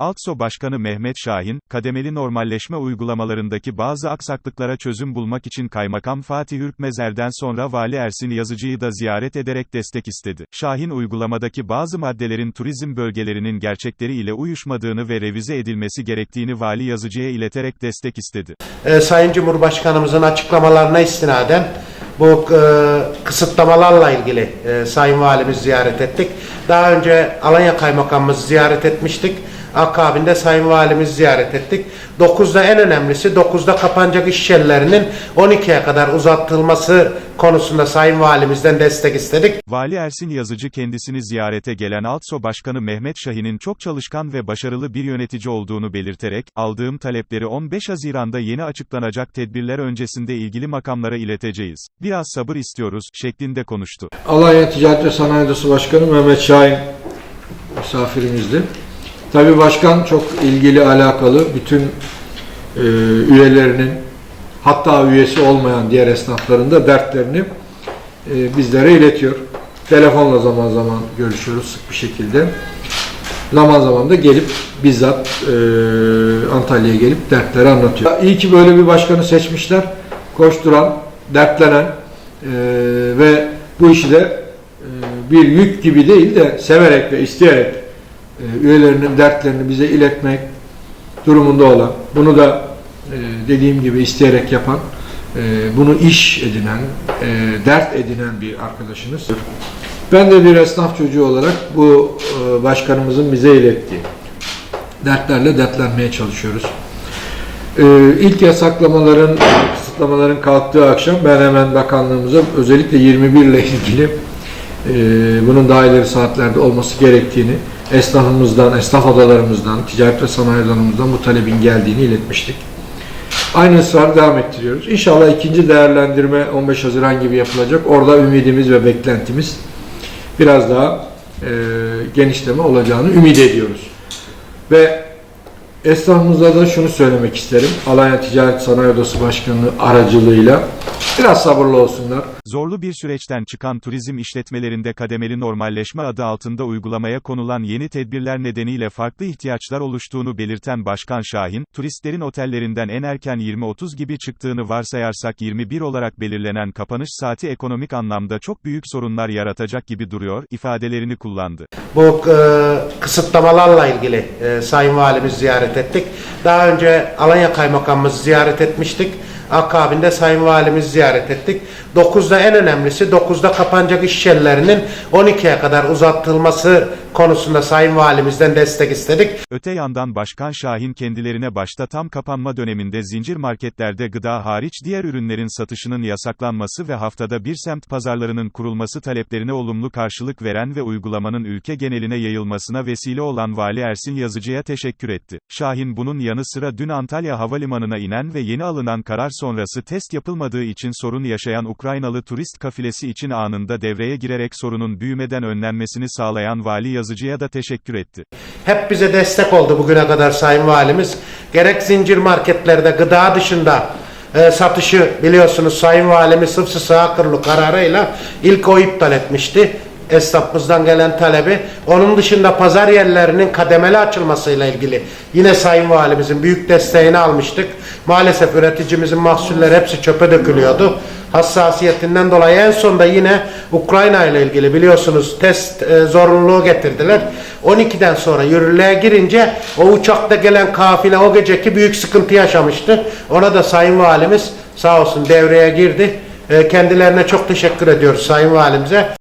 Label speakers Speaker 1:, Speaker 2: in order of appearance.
Speaker 1: Altso Başkanı Mehmet Şahin, kademeli normalleşme uygulamalarındaki bazı aksaklıklara çözüm bulmak için Kaymakam Fatih Ürkmezer'den sonra Vali Ersin Yazıcı'yı da ziyaret ederek destek istedi. Şahin uygulamadaki bazı maddelerin turizm bölgelerinin gerçekleri ile uyuşmadığını ve revize edilmesi gerektiğini Vali Yazıcı'ya ileterek destek istedi.
Speaker 2: e, Sayın Cumhurbaşkanımızın açıklamalarına istinaden bu e, kısıtlamalarla ilgili e, Sayın Valimiz ziyaret ettik. Daha önce Alanya Kaymakamımızı ziyaret etmiştik. Akabinde Sayın Valimiz ziyaret ettik. 9'da en önemlisi 9'da kapanacak iş yerlerinin 12'ye kadar uzatılması konusunda Sayın Valimizden destek istedik.
Speaker 1: Vali Ersin Yazıcı kendisini ziyarete gelen Altso Başkanı Mehmet Şahin'in çok çalışkan ve başarılı bir yönetici olduğunu belirterek, aldığım talepleri 15 Haziran'da yeni açıklanacak tedbirler öncesinde ilgili makamlara ileteceğiz. Biraz sabır istiyoruz, şeklinde konuştu.
Speaker 3: Alanya Ticaret ve Sanayi Odası Başkanı Mehmet Şahin misafirimizdi. Tabii başkan çok ilgili alakalı bütün e, üyelerinin hatta üyesi olmayan diğer esnafların da dertlerini e, bizlere iletiyor. Telefonla zaman zaman görüşüyoruz sık bir şekilde. Zaman zaman da gelip bizzat e, Antalya'ya gelip dertleri anlatıyor. İyi ki böyle bir başkanı seçmişler. Koşturan, dertlenen e, ve bu işi de e, bir yük gibi değil de severek ve isteyerek üyelerinin dertlerini bize iletmek durumunda olan, bunu da e, dediğim gibi isteyerek yapan, e, bunu iş edinen, e, dert edinen bir arkadaşımız. Ben de bir esnaf çocuğu olarak bu e, başkanımızın bize ilettiği dertlerle dertlenmeye çalışıyoruz. E, ilk yasaklamaların, kısıtlamaların kalktığı akşam ben hemen bakanlığımıza özellikle 21 ile ilgili e, bunun daha ileri saatlerde olması gerektiğini esnafımızdan, esnaf odalarımızdan, ticaret ve sanayi odalarımızdan bu talebin geldiğini iletmiştik. Aynı ısrarı devam ettiriyoruz. İnşallah ikinci değerlendirme 15 Haziran gibi yapılacak. Orada ümidimiz ve beklentimiz biraz daha e, genişleme olacağını ümit ediyoruz. Ve esnafımıza da şunu söylemek isterim. Alanya Ticaret Sanayi Odası Başkanı aracılığıyla biraz sabırlı olsunlar.
Speaker 1: Zorlu bir süreçten çıkan turizm işletmelerinde kademeli normalleşme adı altında uygulamaya konulan yeni tedbirler nedeniyle farklı ihtiyaçlar oluştuğunu belirten Başkan Şahin, turistlerin otellerinden en erken 20-30 gibi çıktığını varsayarsak 21 olarak belirlenen kapanış saati ekonomik anlamda çok büyük sorunlar yaratacak gibi duruyor, ifadelerini kullandı.
Speaker 2: Bu e, kısıtlamalarla ilgili e, Sayın Valimiz ziyaret ettik. Daha önce Alanya Kaymakamımızı ziyaret etmiştik. Akabinde Sayın Valimiz ziyaret ettik. 9'da en önemlisi 9'da kapanacak iş yerlerinin 12'ye kadar uzatılması konusunda Sayın Valimizden destek istedik.
Speaker 1: Öte yandan Başkan Şahin kendilerine başta tam kapanma döneminde zincir marketlerde gıda hariç diğer ürünlerin satışının yasaklanması ve haftada bir semt pazarlarının kurulması taleplerine olumlu karşılık veren ve uygulamanın ülke geneline yayılmasına vesile olan Vali Ersin Yazıcı'ya teşekkür etti. Şahin bunun yanı sıra dün Antalya Havalimanı'na inen ve yeni alınan karar sonrası test yapılmadığı için sorun yaşayan Ukraynalı turist kafilesi için anında devreye girerek sorunun büyümeden önlenmesini sağlayan Vali Yazıcı'ya da teşekkür etti.
Speaker 2: Hep bize destek oldu bugüne kadar Sayın Valimiz. Gerek zincir marketlerde gıda dışında e, satışı biliyorsunuz Sayın Valimiz Sıfsı Sağ Kurulu kararıyla ilk o iptal etmişti. Esnafımızdan gelen talebi. Onun dışında pazar yerlerinin kademeli açılmasıyla ilgili yine Sayın Valimizin büyük desteğini almıştık. Maalesef üreticimizin mahsulleri hepsi çöpe dökülüyordu. Hassasiyetinden dolayı en sonda yine Ukrayna ile ilgili biliyorsunuz test e, zorunluluğu getirdiler. 12'den sonra yürürlüğe girince o uçakta gelen kafile o geceki büyük sıkıntı yaşamıştı. Ona da Sayın Valimiz sağ olsun devreye girdi. E, kendilerine çok teşekkür ediyoruz Sayın Valimize.